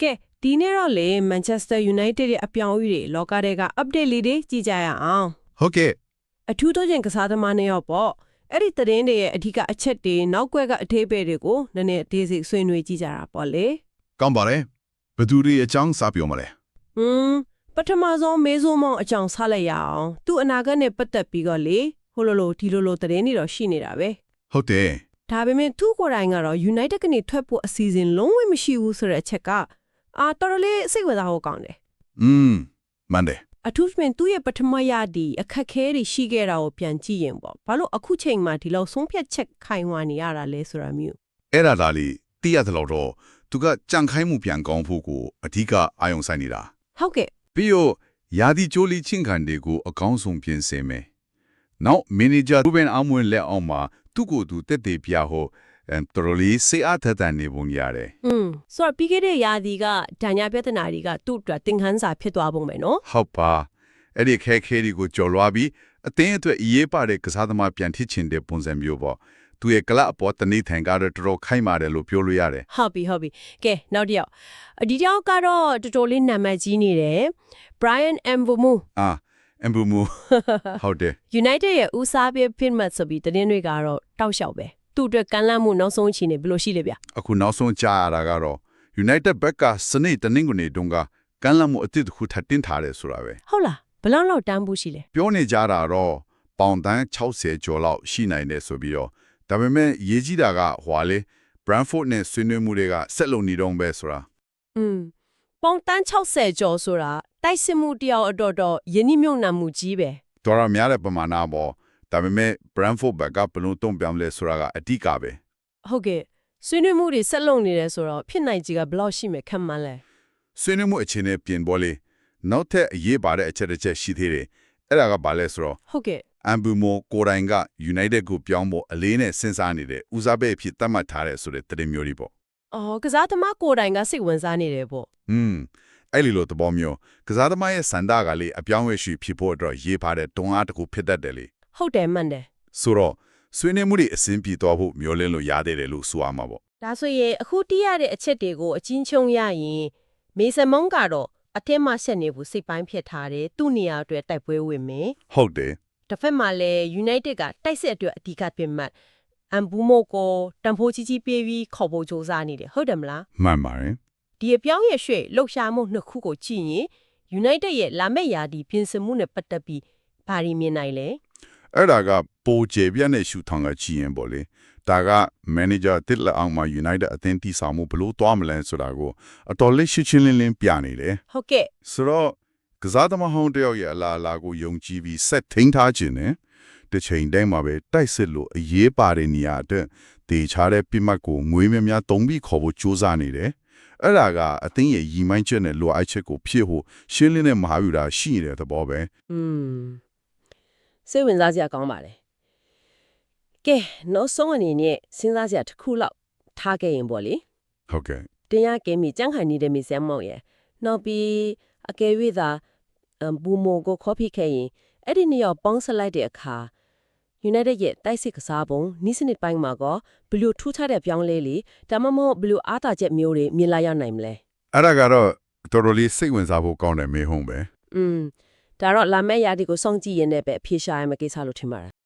ကဲဒီနေ့တော့လေ Manchester United ရဲ့အပြောင်းအလဲတွေလောကတွေက update လေးတွေကြည့်ကြရအောင်ဟုတ်ကဲ့အထူးသဖြင့်ကစားသမားနှစ်ယောက်ပေါ့အဲ့ဒီသတင်းတွေရဲ့အဓိကအချက်တွေနောက်ကွယ်ကအသေးပေတွေကိုနည်းနည်းအသေးစိတ်ဆွေးနွေးကြည့်ကြတာပေါ့လေကောင်းပါလေဘယ်သူတွေအကြောင်းစပြောမလဲဟွန်းပထမဆုံးမေးစိုးမောင်အကြောင်းဆက်လိုက်ရအောင်သူ့အနာဂတ်နဲ့ပတ်သက်ပြီးတော့လေဟိုလိုလိုဒီလိုလိုသတင်းတွေတော့ရှိနေတာပဲဟုတ်တယ်ဒါပေမဲ့သူ့ကိုယ်တိုင်ကတော့ United ကနေထွက်ဖို့အစီအစဉ်လုံးဝမရှိဘူးဆိုတဲ့အချက်က အာတော်တော်လေးစိတ်ဝင်စားဖို့ကောင်းတယ်อืมမှန်တယ်အထူးသဖြင့်သူ့ရဲ့ပထမရဒီအခက်ခဲတွေရှိခဲ့တာကိုပြန်ကြည့်ရင်ပေါ့ဘာလို့အခုချိန်မှာဒီလောက်ဆုံးဖြတ်ချက်ခိုင်ဝါနေရတာလဲဆိုတာမျိုးအဲ့ဒါဒါလေးသိရတယ်လို့တော့သူကကြံခိုင်းမှုပြန်ကောင်းဖို့ကိုအဓိကအာရုံစိုက်နေတာဟုတ်ကဲ့ပြီးတော့ယာဒီချိုလီချင်းခံတွေကိုအကောင်းဆုံးပြင်ဆင်မယ်နောက်မန်နေဂျာရူဘန်အမွန်လက်အောင်မှာသူ့ကိုယ်သူတက်သေးပြဟိုအဲ တော်တော်လေးစေအားထက်သန်နေပုံရတယ်อืมဆိုတော့ပြီးခဲ့တဲ့ရာသီကဒဏ်ရာပြဿနာတွေကသူ့အတွက်သင်ခန်းစာဖြစ်သွားပုံပဲနော်ဟုတ်ပါအဲ့ဒီခဲခဲတွေကိုကြော်လွားပြီးအသင်းအတွက်အရေးပါတဲ့ကစားသမားပြန်ထစ်ချင်တဲ့ပုံစံမျိုးပေါ့သူရဲ့ကလပ်အပေါ်တနေ့ထိုင်ကတော့တော်တော်ခိုင်မာတယ်လို့ပြောလို့ရတယ်ဟုတ်ပြီဟုတ်ပြီကဲနောက်တစ်ယောက်အဒီတစ်ယောက်ကတော့တော်တော်လေးနာမည်ကြီးနေတယ် Brian Mbumu အာအမ်ဘူမူဟုတ်တယ် United ရဲ့ဦးစားပေး Pitmat ဆိုပြီးသတင်းတွေကတော့တောက်လျှောက်ပဲ သူ့အတွက်ကမ်းလှမ်းမှုနောက်ဆုံးအချိန်နေဘယ်လိုရှိလဲဗျအခုနောက်ဆုံးကြားရတာကတော့ United ဘက်ကစနေတနင်္ဂနွေတုန်းကကမ်းလှမ်းမှုအသစ်တစ်ခုထပ်တင်ထားတယ်ဆိုတာပဲဟုတ်လားဘယ်လောက်လောက်တန်းဖို့ရှိလဲပြောနေကြတာတော့ပေါင်တန်း60ကျော်လောက်ရှိနိုင်တယ်ဆိုပြီးတော့ဒါပေမဲ့ရေးကြီးတာကဟွာလေ Brentford နဲ့ဆွေးနွေးမှုတွေကဆက်လုံနေတော့ပဲဆိုတာอืมပေါင်တန်း60ကျော်ဆိုတာတိုက်စစ်မှုတယောက်အတော့တော့ယင်းနှမြုံနံမှုကြီးပဲတော်ရများတဲ့ပမာဏပေါ့ ဒါပေမဲ့ Brentford ဘက်ကဘယ်လုံးတုံ့ပြောင်းလဲဆိုတာကအဓိကပဲဟုတ်ကဲ့ဆွေးနွေးမှုတွေဆက်လုပ်နေတယ်ဆိုတော့ဖြစ်နိုင်ကြီးကဘယ်လောက်ရှိမယ်ခံမှန်းလဲဆွေးနွေးမှုအခြေအနေပြင်ပေါ်လေနောက်ထပ်အရေးပါတဲ့အချက်တစ်ချက်ရှိသေးတယ်အဲ့ဒါကဘာလဲဆိုတော့ဟုတ်ကဲ့အမ်ဘူမိုကိုရိုင်က United ကိုပြောင်းဖို့အလေးနဲ့စဉ်းစားနေတဲ့ဦးစားပေးအဖြစ်သတ်မှတ်ထားတဲ့ဆိုတဲ့သတင်းမျိုးတွေပေါ့အော်ကစားသမားကိုယ်တိုင်ကစိတ်ဝင်စားနေတယ်ပေါ့။อืมအဲ့ဒီလိုသဘောမျိုးကစားသမားရဲ့စန္ဒကလေးအပြောင်းအလဲရှိဖြစ်ဖို့အတွက်ရေးပါတဲ့တွန်းအားတစ်ခုဖြစ်တတ်တယ်လေ ဟုတ်တယ်မှန်တယ်။ဆိုတော့ဆွေးနွေးမှုတွေအဆင်ပြေသွားဖို့မျှော်လင့်လို့ရသေးတယ်လို့ဆိုရမှာပေါ့ဒါဆိုရင်အခုတီးရတဲ့အချက်တွေကိုအချင်းချုံရရင်မေဆန်မုံကတော့အထက်မှဆက်နေဘူးစိတ်ပိုင်းဖြစ်ထားတယ်သူ့နေရာအတွက်တိုက်ပွဲဝင်မယ်။ဟုတ်တယ်တစ်ဖက်မှာလည်း United ကတိုက်စစ်အတွက်အဓိကပြင်မှတ်အမ်ဘူမိုကိုတန်ဖိုးကြီးကြီးပြေးပြီးခေါ်ဖို့ကြိုးစားနေတယ်ဟုတ်တယ်မလားမှန်ပါတယ်ဒီအပြောင်းရဲ့ရွှေ့လှုပ်ရှားမှုနှစ်ခုကိုကြည့်ရင် United ရဲ့လာမယ့်ရာဒီပြင်ဆင်မှုနဲ့ပတ်သက်ပြီးဘာတွေမြင်နိုင်လဲ။ အဲ့ဒါကပိုကျေပြတ်တဲ့ရှူထောင်ကကြည့်ရင်ပေါ့လေ။ဒါက manager တစ်လက်အောင်မှာ United အသင်းတီဆောင်မှုဘလို့သွားမလဲဆိုတာကိုအတော်လေးရှင်းရှင်းလင်းလင်းပြနေတယ်။ဟုတ်ကဲ့ဆိုတော့ကစားသမားဟောင်းတယောက်ရဲ့အလားအလာကိုယုံကြည်ပြီးဆက်ထိန်းထားခြင်းနဲ့တစ်ချိန်တိုင်းမှာပဲတိုက်စစ်လို့အရေးပါတဲ့နေရာအတွက်တေချာတဲ့ပြစ်မှတ်ကိုငွေများများတုံးပြီးခေါ်ဖို့ကြိုးစားနေတယ်။အဲ့ဒါကအသင်းရဲ့ရီမိုင်းချက်နဲ့လိုအပ်ချက်ကိုဖြည့်ဖို့ရှင်းလင်းတဲ့မဟာဗျူဟာရှိနေတဲ့သဘောပဲอืม စိတ်ဝင်စားစရာကောင်းပါတယ်ကဲနောက်ဆုံးအနေနဲ့စဉ်းစားစရာတစ်ခုလောက်ထားခဲ့ရင်ပေါ့လေ။ဟုတ်ကဲ့တင်ရကဲမီကြန့်ခိုင်နေတဲ့မီဆမ်မောင်ရဲ့နောက်ပြီးအကယ်၍သာအမ်ဘူမိုကိုခေါ်ဖိခဲ့ရင်အဲ့ဒီနှစ်ယောက်ပေါင်းဆက်လိုက်တဲ့အခါ United ရဲ့တိုက်စစ်ကစားပုံနီးစနစ်ပိုင်းမှာကဘယ်လိုထူးခြားတဲ့ပြောင်းလဲလေဒါမှမဟုတ်ဘယ်လိုအားသာချက်မျိုးတွေမြင်လာရနိုင်မလဲ။အဲ့ဒါကတော့တော်တော်လေးစိတ်ဝင်စားဖို့ကောင်းတယ်မေဟုံးပဲอืม ဒါတော့လာမယ့်ရာဒီကိုစောင့်ကြည့်ရင်လည်းပဲအဖြေရှာရမယ့်ကိစ္စလို့ထင်ပါတယ်